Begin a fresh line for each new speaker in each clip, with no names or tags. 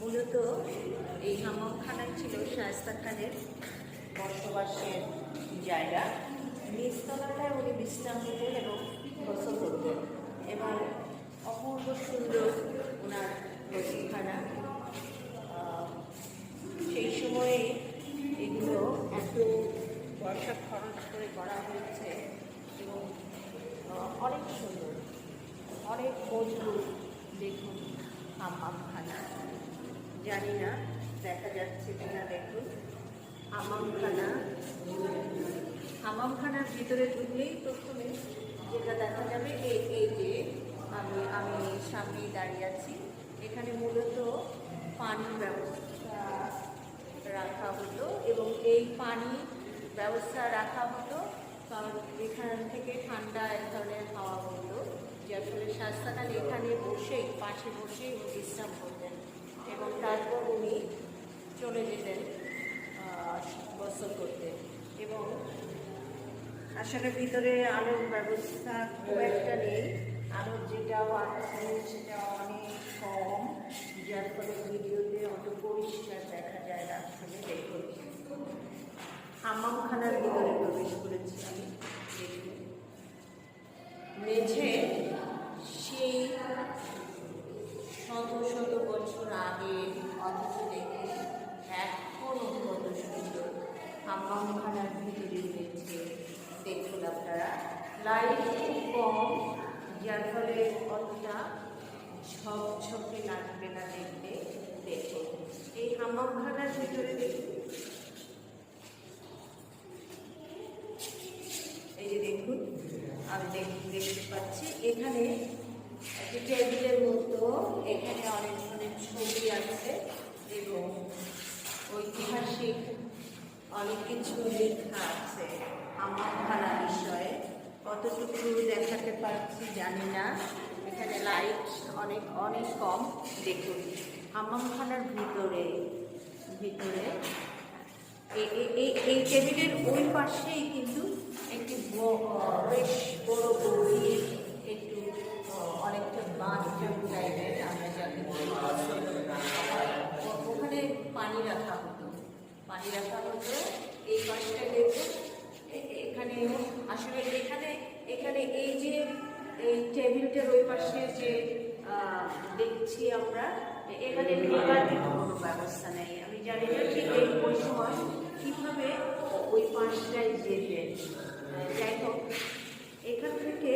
মূলত এই হামামখানায় ছিল শায়স্তা খানের বসবাসের জায়গা। নিচতলাটায় উনি বিশ্রাম নিতেন এবং গোসল করতেন। এবং অপূর্ব সুন্দর ওনার গোসলখানা। সেই সময়ে এগুলো এত পয়সা খরচ করে করা হয়েছে এবং অনেক সুন্দর। অনেক মজবুত দেখুন হামামখানা। জানি না, দেখা যাচ্ছে কিনা দেখুন। হামামখানা। হামামখানার ভিতরে ঢুকলেই প্রথমে যেটা দেখা যাবে এই এই যে আমি আমি সামনেই দাঁড়িয়ে আছি। এখানে মূলত পানির ব্যবস্থা রাখা হতো এবং এই পানি ব্যবস্থা রাখা হতো কারণ এখান থেকে ঠান্ডা এক ধরনের হাওয়া হতো যে আসলে স্বাস্থ্যকাল এখানে বসেই, পাশে বসেই বিশ্রাম করতেন এবং তারপর উনি চলে যেতেন গোসল করতে। এবং আসলে ভিতরে আলোর ব্যবস্থা খুব একটা নেই। আলোর যেটাও আছে, সেটা অনেক কম, যার ফলে ভিডিওতে অত পরিষ্কার দেখা যায় না আসলে দেখুন হামামখানার ভিতরে প্রবেশ করেছি আমি মেঝে সেই শত শত বছর আগে অথচ দেখে এখনও কত সুন্দর। হামামখানার ভিতরে রয়েছে। দেখুন আপনারা লাইট কম, যার ফলে অতটা ঝকঝকে লাগবে না দেখতে। দেখুন এই হামামখানার ভিতরে দেখুন এই যে দেখুন আমি দেখ- দেখতে পাচ্ছি এখানে একটি টেবিলের মতো এখানে অনেক ধরনের ছবি আছে এবং ঐতিহাসিক অনেক কিছু লেখা আছে আমার খানা বিষয়ে। কতটুকু দেখাতে পারছি জানি না। এখানে লাইট অনেক অনেক কম দেখুন। হামামখানার ভিতরে ভিতরে। এই টেবিলের ওই পাশেই কিন্তু একটি বেশ বড় গভীর একটু অনেকটা বাথরুম টাইপের আমরা যাকে বলি। ও- ওখানে পানি রাখা হতো পানি রাখা হতো এই পাশটা দেখুন। এখানে আসলে এখানে এখানে এই যে এই টেবিলটার ওই পাশে যে দেখছি আমরা এখানে কোনো ব্যবস্থা নেই। আমি জানি না ঠিক এই সময় কীভাবে ওই পাশটায় যেতেন যাই হোক এখান থেকে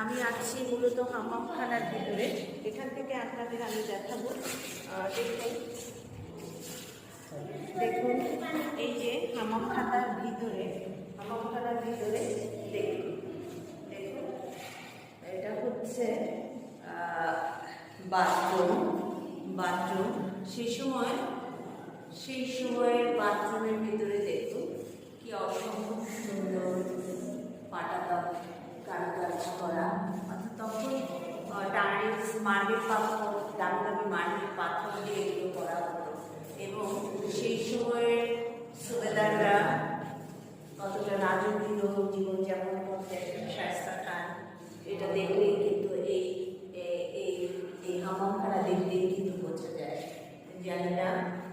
আমি আছি মূলত হামামখানার ভিতরে। এখান থেকে আপনাদের আমি দেখাবো। আহ, দেখুন দেখুন এই যে হামামখানার ভিতরে হামামখানার ভিতরে দেখুন। এটা হচ্ছে বাথরুম। বাথরুম, সেই সময়, সেই সময়ের বাথরুমের ভিতরে দেখুন কি অসম্ভব সুন্দর পাটাতপ কারুকাজ করা। অর্থাৎ তখন টার্নিক্স মার্বেল পাথর দামি মার্বেল পাথর দিয়ে এগুলো করা হতো। এবং সেই সময়ের সুবেদাররা কতটা রাজকীয় জীবনযাপন করতেন শায়স্তা খান এটা দেখলেই কিন্তু এই এ- এই এই হামামখানা দেখলেই কিন্তু বোঝা যায়। জানি না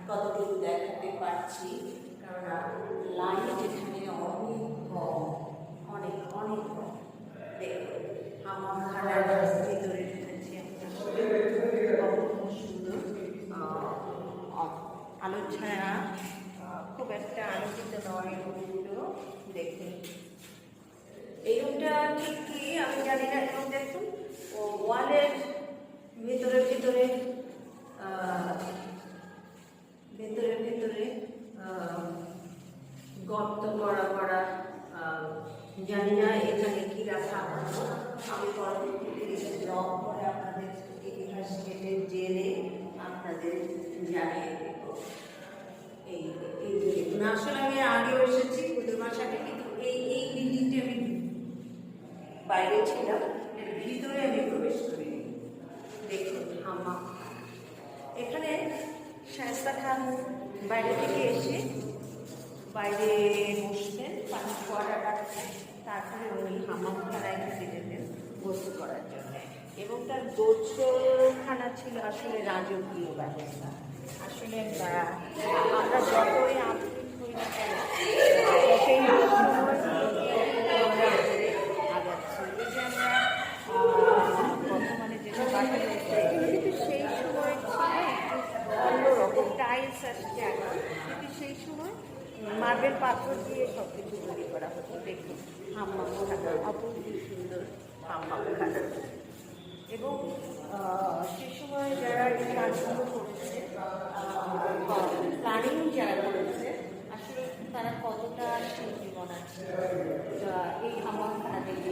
কতটুকু দেখাতে পারছি কারণ লাইট এখানে অনেক কম অনেক অনেক কম। দেখুন হামামখানার ভিতরে ঢুকেছি। আমরা সুন্দর আহ, আ- আলোর ছায়া খুব একটা আলোকিত নয় রুমগুলো দেখুন। এই রুমটা ঠিক কি? আমি জানি না দেখুন। ও ওয়ালের ভেতরে ভেতরে ভেতরে ভেতরে গর্ত করা করা জানি না এখানে কি রাখা আমি পরবর্তীতে আপনাদের ইতিহাস কেটে জেনে আপনাদের জানিয়ে দেব। এই এই আসলে আমি আগেও এসেছি কুতুব বাসাতে কিন্তু এই এই বিল্ডিংটি আমি বাইরে ছিলাম এর ভিতরে আমি প্রবেশ করিনি দেখুন হাম্মা এখানে শায়স্তা বাইরে থেকে এসে বাইরে বসতেন পানি ফোয়ারা রাখতেন তারপরে উনি হামাম খানায় ঢুকে যেতেন গোসল করার জন্য। এবং তার গোছখানা ছিল আসলে রাজকীয় ব্যবস্থা। আসলে আমরা যতই আধুনিক হই না কেন, সেই সময় আমরা আগাচ্ছি এই যে আমরা আহ, বর্তমানে যেটা বাকি রয়েছে এগুলো কিন্তু সেই সময় ছিল একটু অন্যরকম টাইলস আসছে এখন কিন্তু সেই সময় মার্বেল পাথর দিয়ে সব কিছু তৈরি করা হতো দেখুন, হাম্মাম খানা অপূর্ব সুন্দর হাম্মাম খানা এবং সে সময় যারা এই কাজগুলো করেছে প্ল্যানিং যারা করেছে, আসলে তারা কতটা মনে আছে? এই হাম্মাম খানা দেখে